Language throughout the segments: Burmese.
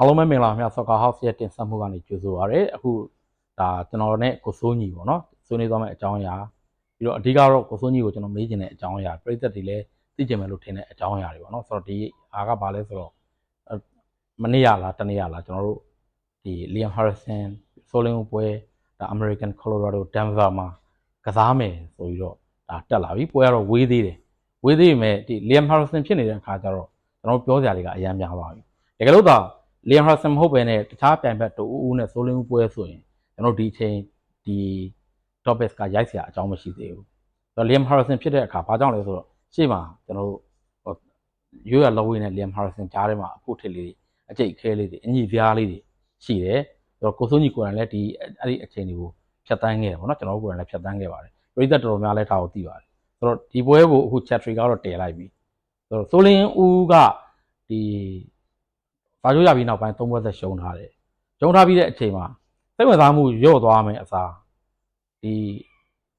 အားလုံးပဲမင်္ဂလာပါခင်ဗျာ Soccer House ရဲ့တင်ဆက်မှုကနေကြိုဆိုပါရစေအခုဒါကျွန်တော်နဲ့ကိုစိုးညီပေါ့နော်ဆွေးနွေးသွားမယ့်အကြောင်းအရာပြီးတော့အဓိကတော့ကိုစိုးညီကိုကျွန်တော်မေးချင်တဲ့အကြောင်းအရာပြည်သက်တွေလည်းသိချင်မယ်လို့ထင်တဲ့အကြောင်းအရာတွေပေါ့နော်ဆိုတော့ဒီအားကဘာလဲဆိုတော့အဲ့မနေ့ရလားတနေ့ရလားကျွန်တော်တို့ဒီ Liam Harrison ဆိုလင်းပွဲဒါ American Colorado Denver မှာကစားမယ်ဆိုပြီးတော့ဒါတက်လာပြီပွဲကတော့ဝေးသေးတယ်ဝေးသေးပေမဲ့ဒီ Liam Harrison ဖြစ်နေတဲ့အခါကျတော့ကျွန်တော်တို့ပြောစရာတွေကအများများပါပြီတကယ်လို့သာ လီယန်ဟာဆန်မဟုတ်ပဲနဲ့တခြားပြိုင်ဘက်တူဦးဦးနဲ့ဆိုလင်းဦးပွဲဆိုရင်ကျွန်တော်ဒီအချိန်ဒီ topics ကရိုက်စရာအကြောင်းမရှိသေးဘူး။ဆိုတော့ Liam Harrison ဖြစ်တဲ့အခါဘာကြောင့်လဲဆိုတော့ရှေ့မှာကျွန်တော်တို့ရိုးရလောဝေးနဲ့ Liam Harrison ကြားထဲမှာအဖို့ထစ်လေးအကျိတ်ခဲလေးတွေအညီပြားလေးတွေရှိတယ်။ဆိုတော့ကိုစိုးညီကိုယ်တိုင်လည်းဒီအဲ့ဒီအချိန်တွေကိုဖြတ်တန်းခဲ့တယ်ပေါ့နော်ကျွန်တော်တို့ကိုယ်တိုင်လည်းဖြတ်တန်းခဲ့ပါတယ်။ပြည်သက်တော်တော်များလည်းထားကိုသိပါတယ်။ဆိုတော့ဒီပွဲကိုအခု Chatry ကတော့တည်လိုက်ပြီ။ဆိုတော့ဆိုလင်းဦးကဒီ စာချုပ်ရပြီးနောက်ပိုင်းသုံးပွဲသက်ရှုံးထားတယ်။ရှုံးထားပြီးတဲ့အချိန်မှာစိတ်ဝင်စားမှုညော့သွားမယ်အစားဒီ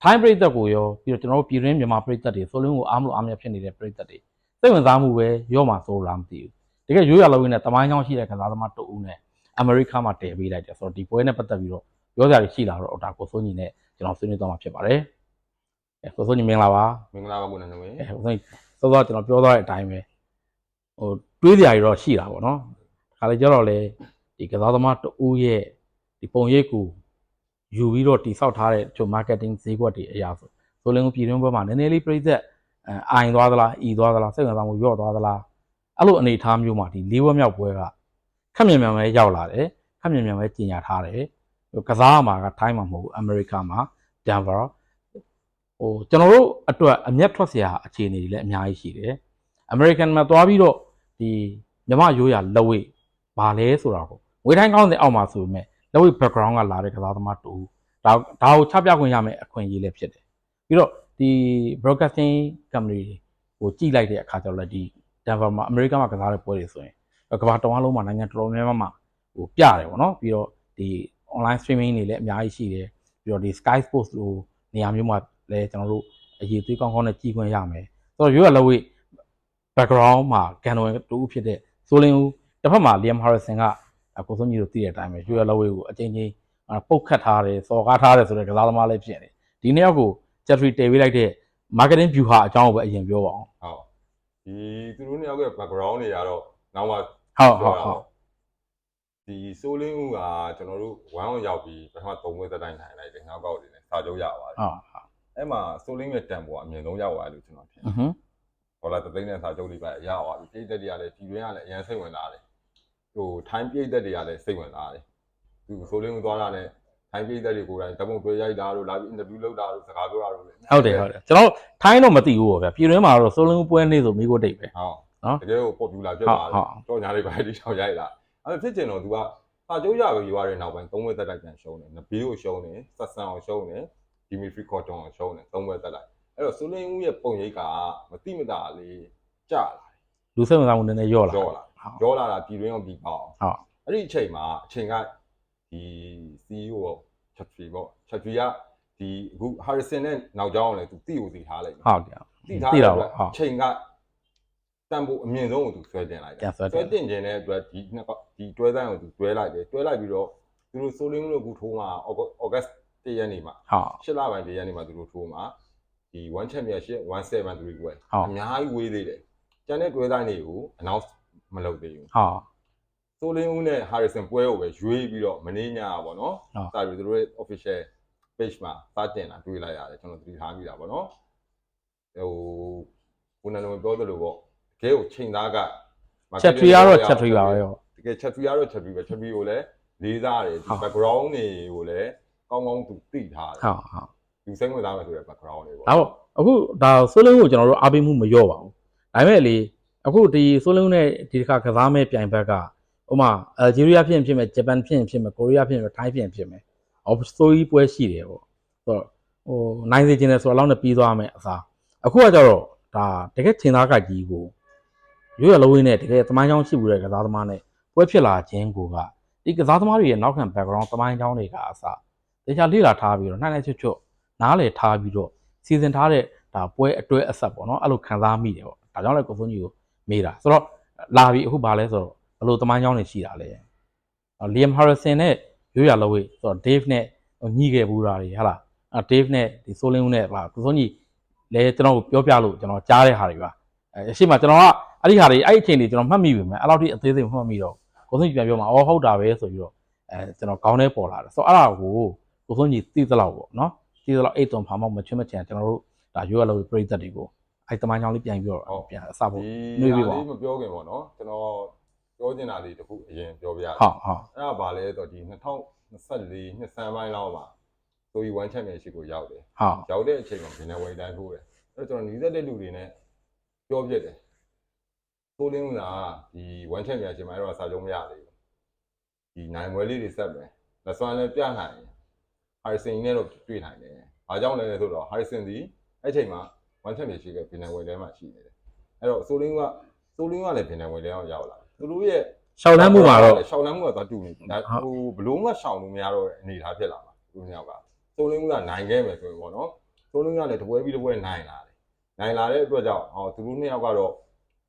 ထိုင်းပြည်သက်ကိုရောပြီးတော့ကျွန်တော်တို့ပြည်ရင်းမြန်မာပြည်သက်တွေဆိုလင်းကိုအားမလို့အားမရဖြစ်နေတဲ့ပြည်သက်တွေစိတ်ဝင်စားမှုပဲညော့မှာဆိုလားမသိဘူး။တကယ်ရိုးရလုံးရင်းနဲ့တမိုင်းချောင်းရှိတဲ့ကစားသမားတအူးနဲ့အမေရိကမှာတည်ပေးလိုက်တယ်ဆိုတော့ဒီပွဲနဲ့ပတ်သက်ပြီးတော့ပြောစရာတွေရှိလာတော့ဒါကိုစိုးညီနဲ့ကျွန်တော်ဆွေးနွေးသွားမှာဖြစ်ပါတယ်။အဲကိုစိုးညီမင်္ဂလာပါမင်္ဂလာပါဘုရားနွေအဲကိုစိုးညီစောစောကျွန်တော်ပြောသွားတဲ့အတိုင်းပဲဟိုတွေးစရာတွေတော့ရှိတာပေါ့နော်။ ခါလေကျတော့လေဒီကစားသမားတအူးရဲ့ဒီပုံရိပ်ကိုယူပြီးတော့တိဆောက်ထားတဲ့ချို marketing ဈေးကွက်တွေအရာဆိုဆိုလင်းကိုပြည်တွင်းဘက်မှာနည်းနည်းလေးပြိသက်အဲအိုင်သွားသလားဤသွားသလားစိတ်ဝင်စားမှုညော့သွားသလားအဲ့လိုအနေအထားမျိုးမှာဒီလေးဝက်မြောက်ပွဲကခက်မြန်မြန်ပဲရောက်လာတယ်ခက်မြန်မြန်ပဲကြီးညာထားတယ်ဟိုကစားမှာကထိုင်းမှာမဟုတ်ဘူးအမေရိကမှာဒန်ဗာဟိုကျွန်တော်တို့အတွက်အမျက်ထွက်စရာအခြေအနေတွေလည်းအများကြီးရှိတယ်အမေရိကန်မှာသွားပြီးတော့ဒီမြမရိုးရာလက်ဝိတ် ဘာလဲဆိုတာကိုငွေတိုင်းကောင်းတဲ့အောက်မှာဆိုပေမဲ့လက်ဝိတ် background ကလာတဲ့ကစားသမားတူဒါဒါကိုချပြခွင့်ရမယ်အခွင့်အရေးလည်းဖြစ်တယ်ပြီးတော့ဒီ broadcasting company ကိုကြည့်လိုက်တဲ့အခါကျတော့လည်းဒီ Denver မှာ America မှာကစားတဲ့ပွဲတွေဆိုရင်ကမ္ဘာတစ်ဝန်းလုံးမှာနိုင်ငံတော်တော်များများမှာဟိုပြတယ်ပေါ့နော်ပြီးတော့ဒီ online streaming တွေလည်းအများကြီးရှိတယ်ပြီးတော့ဒီ Sky Sports လိုနေရာမျိုးမှာလည်းကျွန်တော်တို့အရေးသွေးကောင်းကောင်းနဲ့ကြည့်ခွင့်ရမယ်ဆိုတော့ရိုးရလက်ဝိတ် background မှာကန်တော်တူဖြစ်တဲ့ဆိုလင်းဦး တစ်ဖက်မှာ Liam Harrison ကကိုစုံကြီးတို့သိတဲ့အတိုင်းပဲရိုးရလက်ဝိတ်ကိုအချင်းချင်းပုတ်ခတ်ထားတယ်စော်ကားထားတယ်ဆိုတဲ့ကစားသမားလည်းဖြစ်နေဒီနေ့ရောက်ကို Jeffrey တည်ပေးလိုက်တဲ့ marketing view ဟာအကြောင်းကိုပဲအရင်ပြောပါအောင်ဟုတ်ဒီသူတို့နှစ်ယောက်ရဲ့ background တွေကတော့နောက်မှဟုတ်ဟုတ်ဟုတ်ဒီဆိုလင်းဦးကကျွန်တော်တို့ဝမ်းအောင်ရောက်ပြီးပထမ၃ပွဲသက်တိုင်းနိုင်လိုက်တယ်ငေါက်ကောက်တွေနဲ့စာချုပ်ရပါတယ်ဟုတ်ဟုတ်အဲ့မှာဆိုလင်းရဲ့တန်ဖိုးကအမြင့်ဆုံးရောက်သွားတယ်လို့ကျွန်တော်ထင်อือဟึဒေါ်လာတစ်သိန်းနဲ့စာချုပ်တွေပဲရသွားပြီပြည်သက်တွေကလည်းပြည်တွင်းကလည်းအရင်စိတ်ဝင်စားတယ် ဟိုထိုင်းပြည်သက်တွေကလည်းစိတ်ဝင်စားတယ်သူဆိုလင်းဦးသွားတာနဲ့ထိုင်းပြည်သက်တွေကိုယ်တိုင်တပုံတွေ့ရိုက်တာတို့လာပြီးအင်တာဗျူးလုပ်တာတို့စကားပြောတာတို့လည်းဟုတ်တယ်ဟုတ်တယ်ကျွန်တော်ထိုင်းတော့မသိဘူးပေါ့ဗျာပြည်တွင်းမှာတော့စိုးလုံးပွဲနေ့ဆိုမိကိုတိတ်ပဲဟုတ်နော်တကယ်ကိုပေါ်ပူလာဖြစ်သွားတယ်တော့ညာလေးပါတီချောင်းရိုက်လာအဲ့ဖြစ်ချင်တော့ तू ကစာချုပ်ရပြီးရွာတဲ့နောက်ပိုင်းသုံးဝက်သက်လိုက်ပြန်ရှုံးတယ်နဘီကိုရှုံးတယ်ဆက်ဆန်အောင်ရှုံးတယ်ဒီမီဖရီကော်တွန်အောင်ရှုံးတယ်သုံးဝက်သက်လိုက်အဲ့တော့ဆူလင်းဦးရဲ့ပုံရိပ်ကမတိမတာလေးကြာလာလူစိတ်ဝင်စားမှုနည်းနည်းညော့လာကြောလာ ဟုတ်ကြောလာတာပြည်တွင်းအောင်ပြီးပေါအောင်ဟုတ်အဲ့ဒီအချိန်မှာအချိန်ကဒီ CEO ပေါ့ချက်ထရီပေါ့ချက်ထရီကဒီအခု Harrison နဲ့နောက်ကျောင်းအောင်လေ तू တိကိုတိထားလိုက်တယ်ဟုတ်တယ်တိထားသိတဲ့တာအတွက်ပေါ့ဟုတ်ချိန်ကတန်ဖို့အမြင့်ဆုံးကိုသူဆွဲတင်လိုက်တယ်ပြန်ဆွဲတင်ဆွဲတင်ခြင်းတဲ့အတွက်ဒီနှစ်ကဒီတွဲတိုင်းကိုသူတွဲလိုက်တယ်တွဲလိုက်ပြီးတော့သူတို့ဆိုလင်းလို့အခုထိုးမှာဩဂတ်တရက်နေ့မှာဟုတ်ရှစ်လပိုင်းတရက်နေ့မှာသူတို့ထိုးမှာဒီ1 championship 173ကွယ်ဟုတ်အများကြီးဝေးသေးတယ်ကျန်တဲ့တွဲတိုင်းတွေကို announce မလုပ်သေးဘူးဟုတ်ဆိုလင်းဦးနဲ့ Harrison ပွဲကိုပဲရွေးပြီးတော့မင်းညာပါတော့စာပြီးသူတို့ရဲ့ official page မှာစတင်လာတွေ့လိုက်ရတယ်ကျွန်တော်သတိထားမိတာပေါ့နော်ဟိုခုနကပြောသလိုပေါ့တကယ်ကိုချိန်သားကချက်ထွေးရတော့ချက်ထွေးပါပဲရောတကယ်ချက်ထွေးရတော့ချက်ထွေးပဲချက်ထွေးကိုလည်းလေးစားတယ်ဒီ background တွေကိုလည်းကောင်းကောင်းသူသိထားတယ်ဟုတ်ဟုတ်သူစိတ်ဝင်စားမယ်ဆိုတဲ့ background တွေပေါ့ဒါပေါ့အခုဒါဆိုလို့ကိုကျွန်တော်တို့အားပေးမှုမလျော့ပါဘူးဒါပေမဲ့လေ အခုဒီဆိုလင်းနဲ့ဒီတစ်ခါကစားမဲ့ပြိုင်ဘက်ကဥမာအယ်ဂျီးရီးယားဖြစ်ရင်ဖြစ်မယ်ဂျပန်ဖြစ်ရင်ဖြစ်မယ်ကိုရီးယားဖြစ်ရင်ထိုင်းဖြစ်ရင်ဖြစ်မယ်အော်စတိုရီပွဲရှိတယ်ပေါ့ဆိုတော့ဟိုနိုင်စေခြင်းနဲ့ဆိုတော့လောက်နဲ့ပြီးသွားမယ်အစားအခုကကြတော့ဒါတကယ်ချိန်သားကကြီးကိုရွရလုံးဝင်းနဲ့တကယ်သမိုင်းချောင်းရှိဘူးတဲ့ကစားသမားနဲ့ပွဲဖြစ်လာခြင်းကိုကဒီကစားသမားတွေရဲ့နောက်ခံ background သမိုင်းချောင်းတွေကအစားတခြားလေ့လာထားပြီးတော့နှိုင်းနှိုင်းချွတ်ချွတ်နားလည်ထားပြီးတော့စီစဉ်ထားတဲ့ဒါပွဲအတွဲအဆက်ပေါ့နော်အဲ့လိုခံစားမိတယ်ပေါ့ဒါကြောင့်လည်းကိုစိုးကြီးကို မေးတာဆိုတော့လာပြီအခုဘာလဲဆိုတော့ဘယ်လိုတမိုင်းကြောင်းတွေရှိတာလဲလီယမ်ဟာရဆန်နဲ့ရိုးရလဝေးဆိုတော့ Dave နဲ့ညှိခဲ့ဘူးတာတွေဟာလားအဲ Dave နဲ့ဒီဆိုလင်းဦးနဲ့ဟာကိုစိုးကြီးလည်းကျွန်တော်ကိုပြောပြလို့ကျွန်တော်ကြားတဲ့ဟာတွေပါအဲရှေ့မှာကျွန်တော်ကအဲ့ဒီဟာတွေအဲ့ဒီအချိန်တွေကျွန်တော်မှတ်မိပြီမယ်အဲ့လောက်ထိအသေးစိတ်မမှတ်မိတော့ကိုစိုးကြီးပြန်ပြောမှာအော်ဟုတ်တာပဲဆိုပြီးတော့အဲကျွန်တော်ခေါင်းထဲပေါ်လာတယ်ဆိုတော့အဲ့ဒါကိုကိုစိုးကြီးသိသလောက်ပေါ့နော်သိသလောက်အိတ်သွန်ဖာမောက်မချွတ်မချင်ကျွန်တော်တို့ဒါရွေးရလို့ပြိသက်တွေကို အဲတမိုင်းချောင်းလေးပြန်ပြီးတော့ပြန်အစဖို့ဒီနှွေးပေးပါလေးမပြောခင်ပေါ့နော်ကျွန်တော်ပြောချင်တာလေးတစ်ခုအရင်ပြောပြရအောင်ဟုတ်ဟုတ်အဲ့ဒါဘာလဲဆိုတော့ဒီ2024နှစ်ဆန်းပိုင်းလောက်မှာဆိုရီ1 championship ကိုရောက်တယ်ဟုတ်ရောက်တဲ့အချိန်မှာဘယ်နဲ့ဝိုင်တိုင်းထိုးတယ်အဲ့တော့ကျွန်တော်နီးစပ်တဲ့လူတွေနဲ့ပြောပြတယ်ဆိုလင်းကဒီ1 championship မှာအဲ့တော့စာချုပ်မရသေးဘူးဒီနိုင်ပွဲလေးတွေဆက်မယ်လက်စွမ်းလည်းပြနိုင်တယ်ဟာရီဆန်နဲ့တော့တွေ့နိုင်တယ်ဘာကြောင့်လဲဆိုတော့ဟာရီဆန်ဒီအဲ့ချိန်မှာ 1 championship ကဘယ်နဲ့ဝိုင်တိုင်းမှာရှိနေတယ်အဲ့တော့ဆိုလင်းကဆိုလင်းကလည်းဘယ်နဲ့ဝိုင်တိုင်းအောင်ရောက်လာတယ်သူတို့ရဲ့ရှောက်လန်းမှုမှာတော့ရှောင်းလမ်းမှုကသွားတူနေဒါဟုတ်ဟိုဘလို့မှရှောင်းလို့မရတော့တဲ့အနေအထားဖြစ်လာမှာသူတို့ညောက်ကသုံးလင်းမှုကနိုင်ခဲ့မယ်ဆိုရင်ပေါ့နော်သုံးလင်းကလည်းတပွဲပြီးတပွဲနိုင်လာတယ်နိုင်လာတဲ့အတွက်ကြောင့်ဟောသူတို့နှစ်ယောက်ကတော့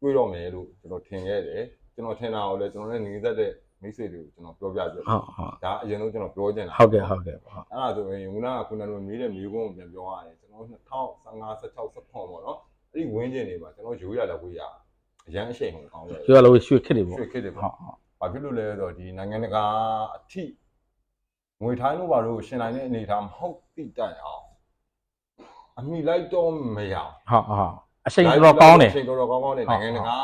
တွေ့တော့မယ်လို့ကျွန်တော်ထင်ခဲ့တယ်ကျွန်တော်ထင်တာကိုလည်းကျွန်တော်လည်းနေသက်တဲ့မိတ်ဆွေတွေကိုကျွန်တော်ပြောပြပြတယ်ဟုတ်ဟုတ်ဒါအရင်ဆုံးကျွန်တော်ပြောချင်တာဟုတ်ကဲ့ဟုတ်ကဲ့ဟုတ်အဲ့ဒါဆိုရင်ခုနကခုနကမေးတဲ့မေးခွန်းကိုပြန်ပြောရတယ်ကျွန် တော်2015 16 17ပေါ့နော်အဲ့ဒီဝင်းကျင်တွေမှာကျွန်တော်ရိုးရလည်းဝေးရအရန်အရှိန်ကိုကောင်းတယ်ရွေးရလို့ရွှေခစ်တွေပေါ့ရွှေခစ်တွေပေါ့ဟုတ်ဟုတ်။ဘာဖြစ်လို့လဲဆိုတော့ဒီနိုင်ငံတကာအထိငွေထိုင်းလို့ဘာလို့ရှင်နိုင်တဲ့အနေအထားမဟုတ်တိတိုင်အောင်အမိလိုက်တော့မရအောင်ဟုတ်ဟုတ်အချိန်တော်တော်ကောင်းတယ်အချိန်တော်တော်ကောင်းကောင်းနဲ့ဟုတ်နိုင်ငံတကာ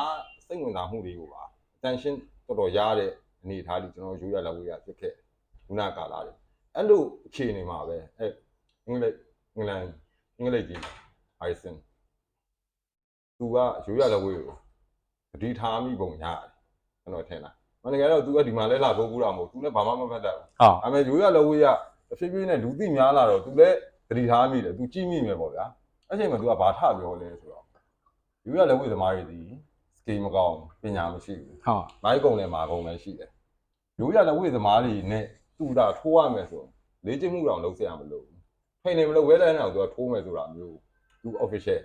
စိတ်ဝင်စားမှုတွေကိုပါ attention တော်တော်ရတဲ့အနေအထားတွေကျွန်တော်ယူရလာဝေးရဖြစ်ခဲ့ခုနကာလာတွေအဲ့လိုအခြေအနေမှာပဲအဲအင်္ဂလိပ်အင်္ဂလန် အင်္ဂလိပ်ကြီး Ison သူကရိုးရလက်ဝဲကိုပတိထားမိပုံရတယ်ကျွန်တော်ထင်တာမနေ့ကတော့ तू ကဒီမှာလဲလာထိုးဘူးတာမဟုတ် तू လည်းဘာမှမဖတ်တတ်ဘူးဟုတ်ဒါပေမဲ့ရိုးရလက်ဝဲကတစ်ဖြည်းဖြည်းနဲ့လူသိများလာတော့ तू လည်းပတိထားမိတယ် तू ကြည့်မိမယ်ပေါ့ဗျာအဲ့ချိန်မှာ तू ကဘာထပြောလဲဆိုတော့ရိုးရလက်ဝဲသမားတွေဒီစကေမကောင်းပညာမရှိဘူးဟုတ်မိုက်ကုံနဲ့မာကုံပဲရှိတယ်ရိုးရလက်ဝဲသမားတွေနဲ့တူတာထိုးရမယ်ဆိုလေ့ကျင့်မှုတောင်လုပ်စရာမလိုဘူး ဖိနေမလို့ဝဲတိုင်းတော့ तू ကထိုးမယ်ဆိုတာမျိုး तू official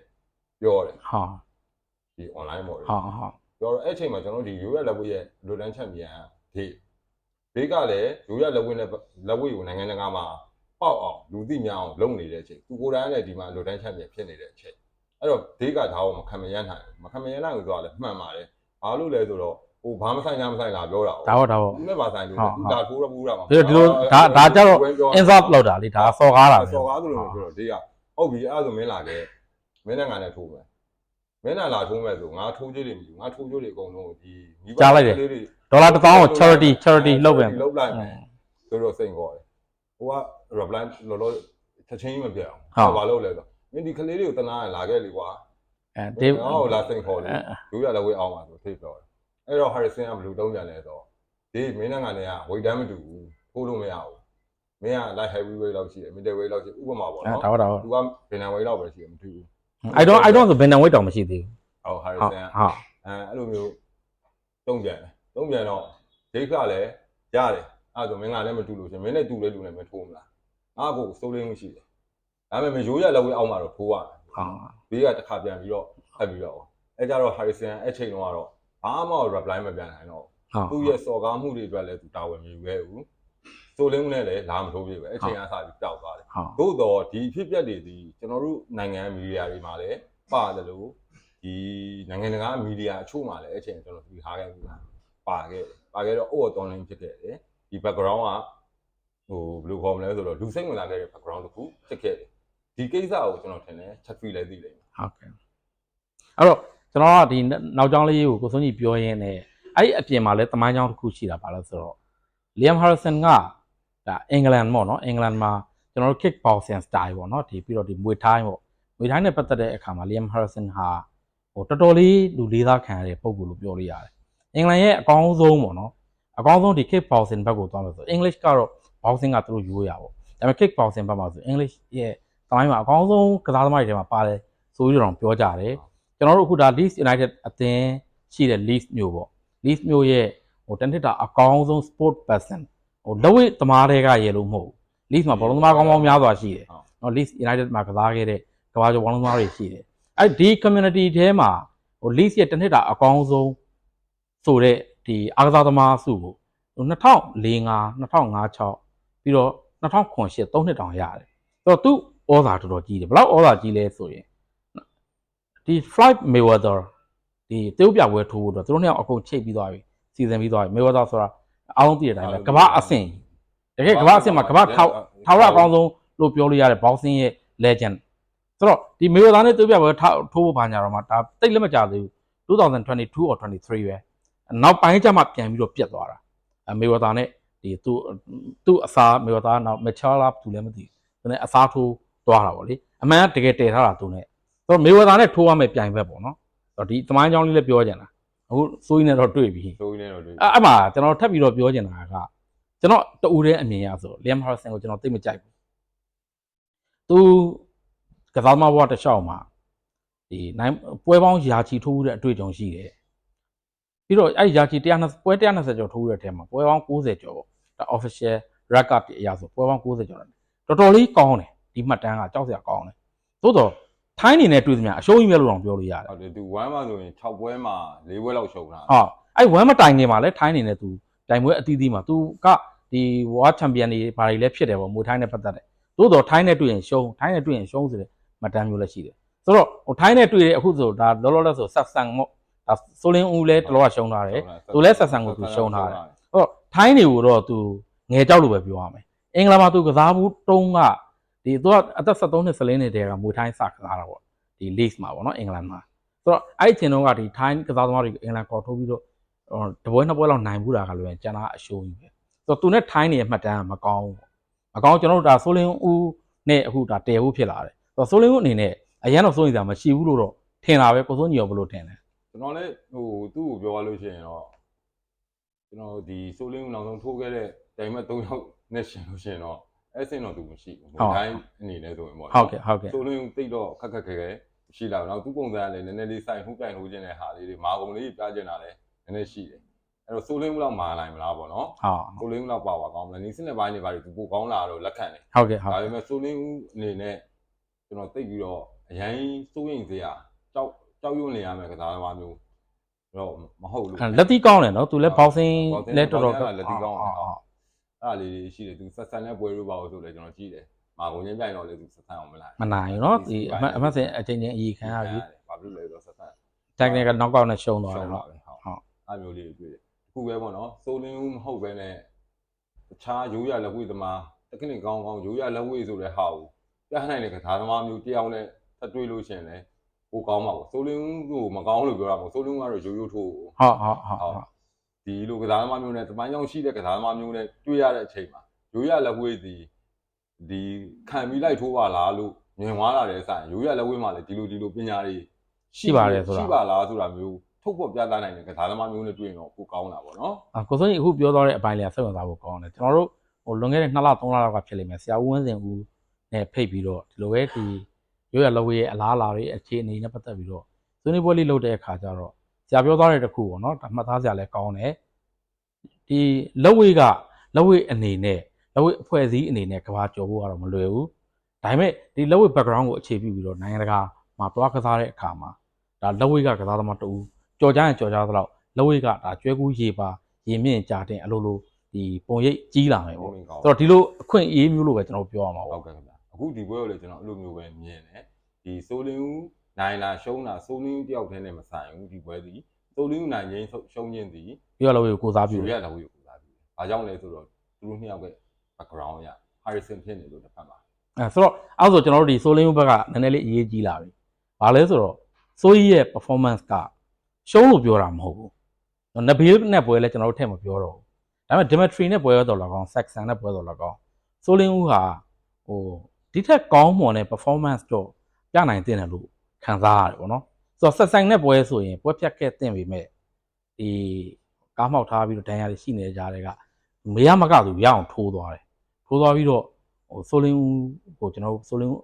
ပြောတယ်ဟုတ်ဒီ online ပေါ့လေဟုတ်ဟုတ်ပြောတော့အဲ့ချိန်မှာကျွန်တော်တို့ဒီရိုးရလက်ဝဲရဲ့လူတန်းချန်ပီယံဒီဘေးကလည်းရိုးရလက်ဝဲနဲ့လက်ဝဲကိုနိုင်ငံတကာမှာပေါက်အောင်လူသိများအောင်လုပ်နေတဲ့အချိန်သူကိုယ်တိုင်လည်းဒီမှာလူတန်းချန်ပီယံဖြစ်နေတဲ့အချိန်အဲ့တော့ဒေးကဒါကိုမခံမရနိုင်ဘူးမခံမရနိုင်ဘူးဆိုတာလည်းမှန်ပါတယ်ဘာလို့လဲဆိုတော့ ဟိုဘာမဆိုင်ညာမဆိုင်လာပြောတာဒါပေါ့ဒါပေါ့သူနဲ့ပါဆိုင်လို့ဟုတ်သူဒါထိုးရဘူးတာမှာဒီလိုဒီလိုဒါဒါကြတော့ insert လောက်တာလေဒါစော်ကားတာပဲစော်ကားသလိုမျိုးပြောတော့ဒေးကဟုတ်ပြီအဲ့ဒါဆိုမင်းလာခဲ့မင်းနဲ့ငါနဲ့ထိုးမယ်မင်းနဲ့လာထိုးမယ်ဆိုငါထိုးကြည့်လိမ့်မယ်ငါထိုးကြည့်လိမ့်အကုန်လုံးဒီမိဘကြားလိုက်တယ်ကလေးတွေဒေါ်လာ1000ကို charity charity လုပ်ပြန်လုပ်လိုက်မယ်ဆိုတော့စိတ်ခေါ်တယ်ဟိုက reply လောလောချက်ချင်းကြီးမပြတ်အောင်ဘာလုပ်လဲဆိုမင်းဒီကလေးတွေကိုတနာရလာခဲ့လေကွာအဲဒီငါ့ကိုလာစိတ်ခေါ်တယ်လူရလည်းဝေးအောင်ပါဆိုထိပြောတယ် အဲ့တော့ Harrison ကဘယ်လိုတုံးပြန်လဲဆိုတော့ဒီမင်းနဲ့ငါနဲ့ကဝေးတမ်းမတူဘူးထိုးလို့မရဘူးမင်းက light heavy weight လောက်ရှိတယ် middle weight လောက်ရှိဥပမာပေါ့အဲနော်ဒါပေါ့ဒါပေါ့သူက beginner weight လောက်ပဲရှိတယ်မတူဘူး I don't I don't ဆိုဘယ်နံဝိတ်တောင်မရှိသေးဘူးဟုတ်ဟုတ် Harrison ကဟုတ်အဲအဲ့လိုမျိုးတုံးပြန်တယ်တုံးပြန်တော့ဒိတ်ကလည်းရတယ်အဲ့ဒါဆိုမင်းကလည်းမတူလို့ရှင်မင်းနဲ့တူလဲတူလဲမထိုးမလားအားကိုစိုးလင်းမှုရှိတယ်ဒါပေမဲ့ရိုးရလက်ဝဲအောင်မှာတော့ထိုးရတယ်ဟုတ်ဘေးကတစ်ခါပြန်ပြီးတော့ဖတ်ပြီးတော့အဲကြတော့ Harrison အဲ့ချိန်တော့ကတော့ ဘာမှ reply မပြန်နိုင်တော့ဟုတ်သူ့ရဲ့စော်ကားမှုတွေအတွက်လည်းသူတာဝန်မယူခဲ့ဘူးစိုးလင်းမှုနဲ့လည်းလာမထိုးပြပဲအဲ့ချိန်ကစပြီးတောက်သွားတယ်ဟုတ်သို့တော့ဒီဖြစ်ပျက်တွေဒီကျွန်တော်တို့နိုင်ငံမီဒီယာတွေမှာလည်းပါတယ်လို့ဒီနိုင်ငံတကာမီဒီယာအချို့မှာလည်းအဲ့ချိန်ကျွန်တော်ဒီဟာခဲ့ပြီလားပါခဲ့တယ်ပါခဲ့တော့ over tournament ဖြစ်ခဲ့တယ်ဒီ background ကဟိုဘယ်လိုခေါ်မလဲဆိုတော့လူစိတ်ဝင်စားခဲ့တဲ့ background တစ်ခုဖြစ်ခဲ့တယ်ဒီကိစ္စကိုကျွန်တော်ထင်တယ်ချက်ဖီလည်းသိလိမ့်မယ်ဟုတ်ကဲ့အဲ့တော့ ကျွန်တော်ကဒီနောက်ကျောင်းလေးကိုကိုစွန်းကြီးပြောရင်းနဲ့အဲ့ဒီအပြင်မှာလည်းတမိုင်းကျောင်းတစ်ခုရှိတာပါလို့ဆိုတော့ Liam Harrison ကဒါအင်္ဂလန်ပေါ့နော်အင်္ဂလန်မှာကျွန်တော်တို့ kick boxing style ပေါ့နော်ဒီပြီးတော့ဒီမွေထိုင်းပေါ့မွေထိုင်းနဲ့ပတ်သက်တဲ့အခါမှာ Liam Harrison ဟာဟိုတော်တော်လေးလူလေးသားခံရတဲ့ပုံကူလို့ပြောလို့ရတယ်အင်္ဂလန်ရဲ့အကောင်းဆုံးပေါ့နော်အကောင်းဆုံးဒီ kick boxing ဘက်ကိုသွားမယ်ဆို English ကတော့ boxing ကသူတို့ယူရပါပေါ့ဒါပေမဲ့ kick boxing ဘက်မှာဆို English ရဲ့တမိုင်းမှာအကောင်းဆုံးကစားသမားတွေထဲမှာပါတယ်ဆိုပြီးတော့ပြောကြတယ် ကျွန်တော်တို့အခုဒါ Leeds United အသင်းရှိတဲ့ Leeds မျိုးပေါ့ Leeds မျိုးရဲ့ဟိုတနစ်တာအကောင်းဆုံး sport person ဟိုလက်ဝဲသမားတွေကရေလို့မဟုတ်ဘူး Leeds မှာဘောလုံးသမားကောင်းကောင်းများစွာရှိတယ်နော် Leeds United မှာကစားခဲ့တဲ့ကဘာကျော်ဘောလုံးသမားတွေရှိတယ်အဲ့ဒီ community ထဲမှာဟို Leeds ရဲ့တနစ်တာအကောင်းဆုံးဆိုတဲ့ဒီအားကစားသမားစုကိုဟို2004 2005 2006ပြီးတော့2008 3နှစ်တောင်ရတယ်ဆိုတော့သူဩဇာတော်တော်ကြီးတယ်ဘယ်လောက်ဩဇာကြီးလဲဆိုရင် ဒီ Floyd Mayweather ဒီတေးဥပြပွဲထိုးဖို့တော့သူတို့နှစ်ယောက်အကုန်ချိတ်ပြီးသွားပြီစီစဉ်ပြီးသွားပြီ Mayweather ဆိုတာအားလုံးသိတဲ့အတိုင်းပဲကမ္ဘာအဆင့်တကယ်ကမ္ဘာအဆင့်မှာကမ္ဘာထောက်ထောက်ရအကောင်းဆုံးလို့ပြောလို့ရတဲ့ boxing ရဲ့ legend ဆိုတော့ဒီ Mayweather နဲ့တေးဥပြပွဲထောက်ထိုးဖို့ဘာညာတော့မှဒါတိတ်လက်မကြသေးဘူး2022 or 23ပဲနောက်ပိုင်းကျမှပြန်ပြီးတော့ပြတ်သွားတာအဲ Mayweather နဲ့ဒီသူသူ့အစား Mayweather နောက် Machara သူလည်းမသိဘူးသူနဲ့အစားထိုးသွားတာပေါ့လေအမှန်ကတကယ်တည်ထားတာသူနဲ့ ဆိုတော့ Mayweather နဲ့ထိုးရမယ်ပြိုင်ဘက်ပေါ့နော်ဆိုတော့ဒီသမိုင်းကြောင်းလေးလည်းပြောကြတာအခုစိုးရင်းနဲ့တော့တွေ့ပြီဆိုရင်းတော့တွေ့အဲ့အဲ့မှာကျွန်တော်ထပ်ပြီးတော့ပြောချင်တာကကျွန်တော်တူဦးတဲ့အမြင်ရဆို Liam Harrison ကိုကျွန်တော်သိမကြိုက်ဘူးသူကစားသမားဘဝတစ်လျှောက်မှာဒီနိုင်ပွဲပေါင်းယာချီထိုးဦးတဲ့အတွေ့အကြုံရှိတယ်ပြီးတော့အဲ့ဒီယာချီ120ပွဲ120ကျော်ထိုးဦးတဲ့အထဲမှာပွဲပေါင်း90ကျော်ပေါ့ဒါ official record တွေအရဆိုပွဲပေါင်း90ကျော်တယ်တော်တော်လေးကောင်းတယ်ဒီမှတ်တမ်းကကြောက်စရာကောင်းတယ်သို့တော့ ထိုင်းနေနဲ့တွေ့သမျှအရှုံးကြီးပဲလို့တော့ပြောလို့ရတယ်ဟုတ်တယ်သူ1မှာဆိုရင်6ပွဲမှာ4ပွဲလောက်ရှုံးတာဟုတ်အဲ့ဝမ်းမတိုင်ခင်မှာလဲထိုင်းနေနဲ့သူတိုင်ပွဲအသီးသီးမှာသူကဒီ World Champion တွေဘာတွေလဲဖြစ်တယ်ပေါ့မွေထိုင်းနဲ့ပတ်သက်တယ်သို့တော့ထိုင်းနဲ့တွေ့ရင်ရှုံးထိုင်းနဲ့တွေ့ရင်ရှုံးဆိုတဲ့မှတ်တမ်းမျိုးလည်းရှိတယ်ဆိုတော့ဟိုထိုင်းနဲ့တွေ့တဲ့အခုဆိုဒါလောလောလတ်ဆိုဆက်ဆန်မို့ဒါဆိုလင်းဦးလဲတလောကရှုံးထားတယ်သူလဲဆက်ဆန်ကိုသူရှုံးထားတယ်ဟုတ်ထိုင်းတွေကိုတော့သူငယ်ကြောက်လို့ပဲပြောရမယ်အင်္ဂလန်မှာသူကစားဘူးတုံးက ဒီသူကအသက်73နှစ်စလင်းနေတဲ့ကမွေထိုင်းစကစားတာပေါ့ဒီ league မှာပေါ့နော်အင်္ဂလန်မှာဆိုတော့အဲ့ဒီချိန်တုန်းကဒီထိုင်းကစားသမားတွေကိုအင်္ဂလန်ခေါ်ထုတ်ပြီးတော့ဟိုတပွဲနှစ်ပွဲလောက်နိုင်ဘူးတာကလည်းကျန်တာအရှိုးကြီးပဲဆိုတော့သူနဲ့ထိုင်းနေရဲ့မှတ်တမ်းကမကောင်းဘူးပေါ့မကောင်းကျွန်တော်တို့ဒါဆိုလင်းဦးနဲ့အခုဒါတဲဖို့ဖြစ်လာတယ်ဆိုတော့ဆိုလင်းဦးအနေနဲ့အရန်တော့စိုးရိမ်စရာမရှိဘူးလို့တော့ထင်တာပဲကိုစိုးညီရောဘယ်လိုထင်လဲကျွန်တော်လည်းဟိုသူ့ကိုပြောရလို့ရှိရင်တော့ကျွန်တော်ဒီဆိုလင်းကိုနောက်ဆုံးထိုးခဲ့တဲ့တိုင်မဲ့3ယောက်နဲ့ရှင်လို့ရှိရင်တော့ အဲ့စင်တော့သူမရှိဘူး။တိုင်းအနေနဲ့ဆိုရင်ပေါ့ဟုတ်ကဲ့ဟုတ်ကဲ့ဆိုလင်းတိတ်တော့ခက်ခက်ခဲခဲရှိလာတော့သူ့ပုံစံကလည်းနည်းနည်းလေးစိုင်ဟုတ်တိုင်ဟိုးခြင်းတဲ့ဟာလေးတွေမာကုန်လေးပြကျင်တာလည်းနည်းနည်းရှိတယ်။အဲ့တော့ဆိုလင်းလောက်မာနိုင်မလားပေါ့နော်ဟုတ်။ဆိုလင်းလောက်ပါပါကောင်းမလား။နီးစနစ်ပိုင်းတွေပါတွေသူပိုကောင်းလာတော့လက်ခံတယ်ဟုတ်ကဲ့။ဟုတ်ဒါကဲ့ပေမဲ့ဆိုလင်းအနေနဲ့ကျွန်တော်တိတ်ပြီးတော့အရင်စိုးရင်စရာကြောက်ကြောက်ရွံ့နေရမယ်ကစားသမားမျိုးတော့မဟုတ်လို့လက်တီကောင်းတယ်နော်သူလည်းဘောက်ဆင်းလည်းတော်တော်လက်တီကောင်းတယ်ဟုတ် အဲ့ဒါလေးတွေရှိတယ်သူဆက်ဆန်တဲ့ပွဲလို့ပါလို့ဆိုလဲကျွန်တော်ကြည့်တယ်မာကုန်ချင်းပြိုင်တော့လေသူဆက်ဆန်အောင်မလားမနိုင်ဘူးနော်ဒီအမှတ်အမှတ်စင်အချင်းချင်းအည်ခံရပြီဘာဖြစ်လို့လဲဆိုတော့ဆက်ဆန် technical knockout နဲ့ရှုံးသွားရှုံးတယ်ပါနော်ပဲဟုတ်ဟုတ်အဲ့မျိုးလေးတွေတွေ့တယ်အခုပဲပေါ့နော်စိုးလင်းမဟုတ်ပဲနဲ့တခြားရိုးရလက်ဝဲသမားတခဏကောင်းကောင်းရိုးရလက်ဝဲဆိုတဲ့ဟာကိုပြနိုင်တဲ့ကစားသမားမျိုးတယောက်နဲ့ထပ်တွေ့လို့ရှင်လဲကိုကောင်းပါဘူးစိုးလင်းကိုမကောင်းလို့ပြောတာမဟုတ်စိုးလင်းကတော့ရိုးရိုးထိုးဟုတ်ဟုတ်ဟုတ်ဟုတ် ဒီလိုကစားသမားမျိုးနဲ့တပိုင်းကြောင်ရှိတဲ့ကစားသမားမျိုးနဲ့တွေ့ရတဲ့အချိန်မှာရိုးရလက်ဝဲစီဒီခံပြီးလိုက်ထိုးပါလားလို့မြင်သွားတာတဲ့ဆိုင်ရိုးရလက်ဝဲမှာလည်းဒီလိုဒီလိုပညာတွေရှိပါတယ်ဆိုတာရှိပါလားဆိုတာမျိုးထုတ်ဖော်ပြသနိုင်တဲ့ကစားသမားမျိုးနဲ့တွေ့ရင်တော့ကိုကောင်းတာပေါ့နော်အာကိုစိုးညီအခုပြောသွားတဲ့အပိုင်းလေးကစိတ်ဝင်စားဖို့ကောင်းတယ်ကျွန်တော်တို့ဟိုလွန်ခဲ့တဲ့2လ3လလောက်ကဖြစ်လိမ့်မယ်ဆရာဦးဝင်းစင်ဦးနဲ့ဖိတ်ပြီးတော့ဒီလိုပဲဒီရိုးရလောဝေးရဲ့အလားအလာတွေအခြေအနေနဲ့ပတ်သက်ပြီးတော့ဆွေးနွေးပွဲလေးလုပ်တဲ့အခါကျတော့ ဆရာပြောသွားတဲ့တစ်ခုပေါ့နော်ဒါမှတ်သားစရာလည်းကောင်းတယ်ဒီလောဝေးကလောဝေးအနေနဲ့လောဝေးအဖွဲ့အစည်းအနေနဲ့ကဘာကြော်ဖို့ကတော့မလွယ်ဘူးဒါပေမဲ့ဒီလောဝေး background ကိုအခြေပြုပြီးတော့နိုင်ငံတကာမှာတွားကစားတဲ့အခါမှာဒါလောဝေးကကစားသမားတူကြော်ကြရင်ကြော်ကြသလောက်လောဝေးကဒါကျွဲကူးရေပါရေမြင့်ကြာတင်အလိုလိုဒီပုံရိပ်ကြီးလာမယ်ပေါ့ဟုတ်ကောင်းဆိုတော့ဒီလိုအခွင့်အရေးမျိုးလို့ပဲကျွန်တော်ပြောရမှာဟုပေါ့တ်ကဲ့ခင်ဗျအခုဒီပွဲကိုလည်းကျွန်တော်အဲ့လိုမျိုးပဲမြင်တယ်ဒီဆိုလင်းဦး နိုင်လာရှုံးလာဆိုလင်းဦးတယောက်တည်းနဲ့မဆိုင်ဘူးဒီပွဲစီဆိုလင်းနိုင်ရင်းရှုံးခြင်းသည်ပြီးတော့လည်းကိုစားပြုယူတယ်ရတဲ့ဝေကိုလာပြီ။ဘာကြောင့်လဲဆိုတော့သူတို့နှစ်ယောက်ရဲ့ background ရ Harrison ဖြစ်နေလို့တစ်ဖက်မှာအဲဆိုတော့အဲ့ဆိုကျွန်တော်တို့ဒီဆိုလင်းဘက်ကနည်းနည်းလေးအရေးကြီးလာပြီဘာလဲဆိုတော့ဆိုကြီးရဲ့ performance ကရှုံးလို့ပြောတာမဟုတ်ဘူးနဘေးနဲ့ပွဲလဲကျွန်တော်တို့ထည့်မပြောတော့ဘူးဒါပေမဲ့ Dimitri နဲ့ပွဲတော့လောက်ကောင်း Saxon နဲ့ပွဲတော့လောက်ကောင်းဆိုလင်းဦးဟာဟိုဒီထက်ကောင်းမွန်တဲ့ performance တော့ပြနိုင်တဲ့တယ်လို့ ခံစားရတယ်ပေါ့နော်ဆိုတော့ Saxon နဲ့ပွဲဆိုရင်ပွဲဖြတ်ခဲ့တဲ့ပေမဲ့ဒီကားမှောက်ထားပြီးတော့ဒဏ်ရာတွေရှိနေတဲ့ကြားတွေကမေးရမကသူရအောင်ထိုးသွားတယ်ထိုးသွားပြီးတော့ဟိုဆိုလင်းဦးကိုကျွန်တော်တို့ဆိုလင်းဦး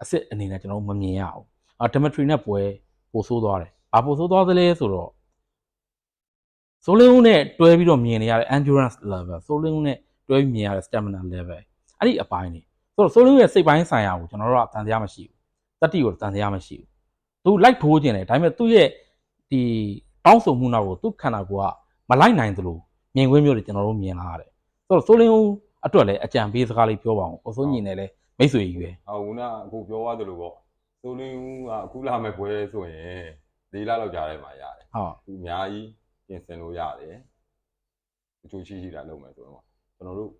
အစ်စ်အနေနဲ့ကျွန်တော်တို့မမြင်ရဘူးအာဒမထရီနဲ့ပွဲပိုဆိုးသွားတယ်ဘာပိုဆိုးသွားသလဲဆိုတော့ဆိုလင်းဦးနဲ့တွဲပြီးတော့မြင်နေရတဲ့ endurance level ဆိုလင်းဦးနဲ့တွဲပြီးမြင်ရတဲ့ stamina level အဲ့ဒီအပိုင်းနေဆိုတော့ဆိုလင်းဦးရဲ့စိတ်ပိုင်းဆိုင်ရာကိုကျွန်တော်တို့ကတန်တရားမရှိဘူး တတိကိုတန်တရားမရှိဘူးသူလိုက်ထိုးခြင်းတယ်ဒါပေမဲ့သူ့ရဲ့ဒီတောင်းဆိုမှုနောက်ကိုသူ့ခန္ဓာကိုယ်ကမလိုက်နိုင်သလိုမြင်ကွင်းမျိုးတွေကျွန်တော်တို့မြင်လာရတယ်ဆိုတော့ဆိုလင်းဦးအတွက်လည်းအကြံပေးစကားလေးပြောပါအောင်ကိုစိုးညီနဲ့လည်းမိတ်ဆွေကြီးပဲ။ဟောခုနကအခုပြောသွားသလိုပေါ့။ဆိုလင်းဦးကအခုလာမဲ့ပွဲဆိုရင်၄လလောက်ကြာထဲမှာရတယ်ဟုတ်။သူအများကြီးပြင်ဆင်လို့ရတယ်။အချိုးရှိရှိတာလုပ်မယ်ဆိုတော့ကျွန်တော်တို့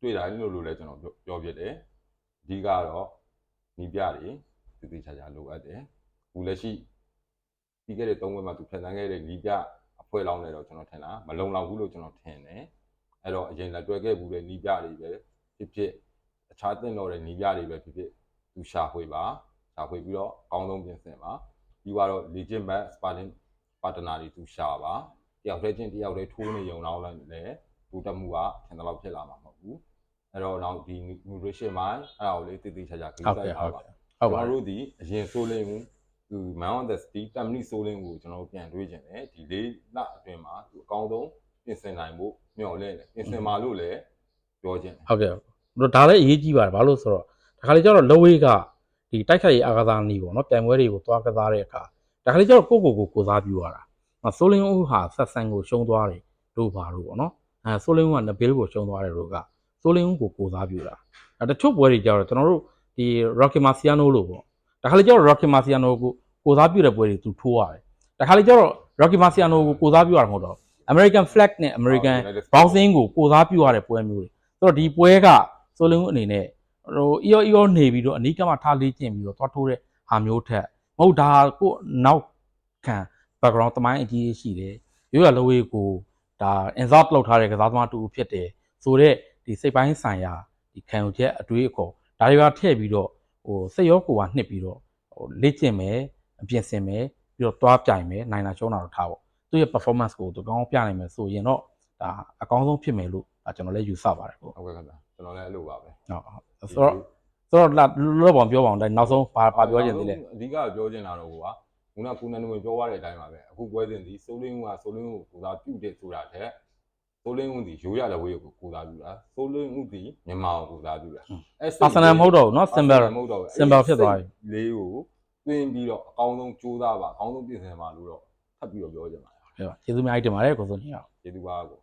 တွေ့တာလို့လို့လည်းကျွန်တော်ပြောပြတယ်။အဓိကတော့ နီးပြတွေတည်တည်ချာချာလိုအပ်တယ်။အခုလက်ရှိပြီးခဲ့တဲ့၃ဝက်မှာသူဖြတ်သန်းခဲ့တဲ့နီးပြအဖွဲ့လောင်းလည်းတော့ကျွန်တော်ထင်တာမလုံလောက်ဘူးလို့ကျွန်တော်ထင်တယ်။အဲ့တော့အရင်လက်တွဲခဲ့ဘူးတဲ့နီးပြတွေပဲဖြစ်ဖြစ်အခြားတင်တော်တဲ့နီးပြတွေပဲဖြစ်ဖြစ်သူရှာဖွေပါရှာဖွေပြီးတော့အကောင်းဆုံးပြင်ဆင်ပါပြီးတော့ legit match sparring partner တွေသူရှာပါတယောက်တည်းချင်းတယောက်တည်းထိုးနေရုံတော့လည်းဘူတက်မှုကထင်တယ်လို့ဖြစ်လာမှာမဟုတ်ဘူး အဲ့တော့နောက်ဒီ nutrition မှာအဲ့ဒါကိုလေးတည်တည်ချာချာကိစ္စဟုတ်ကဲ့ထားဟုတ်ပါကဲ့ဟုတ်ပါကျွန်တော်တို့ဒီအရင်ဆိုးလင်းဘူးသူ man on the speed 10 minute ဆိုးလင်းကိုကျွန်တော်တို့ပြန်တွေးခြင်းတယ်ဒီလေးလအတွင်းမှာသူအကောင်းဆုံးပြင်ဆင်နိုင်ဖို့မျှော်လင့်တယ်ပြင်ဆင်ပါလို့လည်းပြောခြင်းတယ်ဟုတ်ကဲ့တို့ဒါလည်းအရေးကြီးပါတယ်ဘာလို့ဆိုတော့ဒါခါလေးကျတော့လောဝေးကဒီတိုက်ခိုက်ရေးအာကစားနည်းပေါ့နော်ပြိုင်ပွဲတွေကိုသွားကစားတဲ့အခါဒါခါလေးကျတော့ကိုယ့်ကိုယ်ကိုကိုစားပြရတာဆိုလင်းဦးဟာဆက်ဆန်ကိုရှုံးသွားတယ်တို့ပါတို့ပေါ့နော်အဲဆိုလင်းဦးကနဘေးကိုရှုံးသွားတယ်တို့က ဆိုလင်းဦးကိုကိုစားပြတာအဲတချို့ပွဲတွေကျတော့ကျွန်တော်တို့ဒီ Rocky Marciano လို့ပေါ့ဒါခါလေးကျတော့ Rocky Marciano ကိုကိုစားပြတဲ့ပွဲတွေသူထိုးရတယ်ဒါခါလေးကျတော့ Rocky Marciano ကိုကိုစားပြရမှာမဟုတ်တော့ American flag နဲ့ American bouncing ကိုကိုစားပြရတဲ့ပွဲမျိုးတွေဆိုတော့ဒီပွဲကဆိုလင်းဦးအနေနဲ့ဟိုအီယောအီယောနေပြီးတော့အနီးကမှထားလေးကျင်ပြီးတော့သွားထိုးတဲ့ဟာမျိုးထက်မဟုတ်ဒါကိုနောက်ခံ background တမိုင်းအကြီးကြီးရှိတယ်ရိုးရလဝေးကိုဒါ insert လောက်ထားတဲ့ကစားသမားတူဖြစ်တယ်ဆိုတော့ ဒီစိတ်ပိုင်းဆိုင်ရာဒီခံယူချက်အတွေးအခေါ်ဒါတွေကထည့်ပြီးတော့ဟိုစိတ်ရောကိုယ်ပါနှစ်ပြီးတော့ဟိုလေ့ကျင့်မယ်အပြင်ဆင်မယ်ပြီးတော့သွားပြိုင်မယ်နိုင်တာရှုံးတာတော့ထားပေါ့သူ့ရဲ့ performance ကိုသူကောင်းပြနိုင်မယ်ဆိုရင်တော့ဒါအကောင်းဆုံးဖြစ်မယ်လို့ဒါကျွန်တော်လည်းယူဆပါတယ်ကိုဟုတ်ကဲ့ခင်ဗျာကျွန်တော်လည်းအဲ့လိုပါပဲဟုတ်ဟုတ်ဆိုတော့ဆိုတော့လာလောပေါင်ပြောပါအောင်ဒါနောက်ဆုံးဘာဘာပြောချင်သေးလဲအဓိကပြောချင်တာတော့ကွာခုနကကုနန်နဝင်ပြောရတဲ့အတိုင်းပါပဲအခုပွဲစဉ်ဒီဆိုလင်းဦးကဆိုလင်းဦးကိုကိုစားပြုတ်တယ်ဆိုတာတဲ့ ဆိုလင်းဦးဒီရိုးရလက်ဝေးကိုကိုစားပြုတာဆိုလင်းဦးဒီမြန်မာကိုကိုစားပြုတာအဲ personal မဟုတ်တော့ဘူးเนาะ symbol မဟုတ်တော့ဘူး symbol ဖြစ်သွားပြီ လေးကိုတွင်းပြီးတော့အကောင်းဆုံးကြိုးစားပါအကောင်းဆုံးပြင်ဆင်ပါလို့တော့ထပ်ပြီးတော့ပြောချင်ပါတယ် ဟုတ်ပါကျေးဇူးအများကြီးတင်ပါတယ်ကိုစိုးနေအောင် ကျေးဇူးပါကို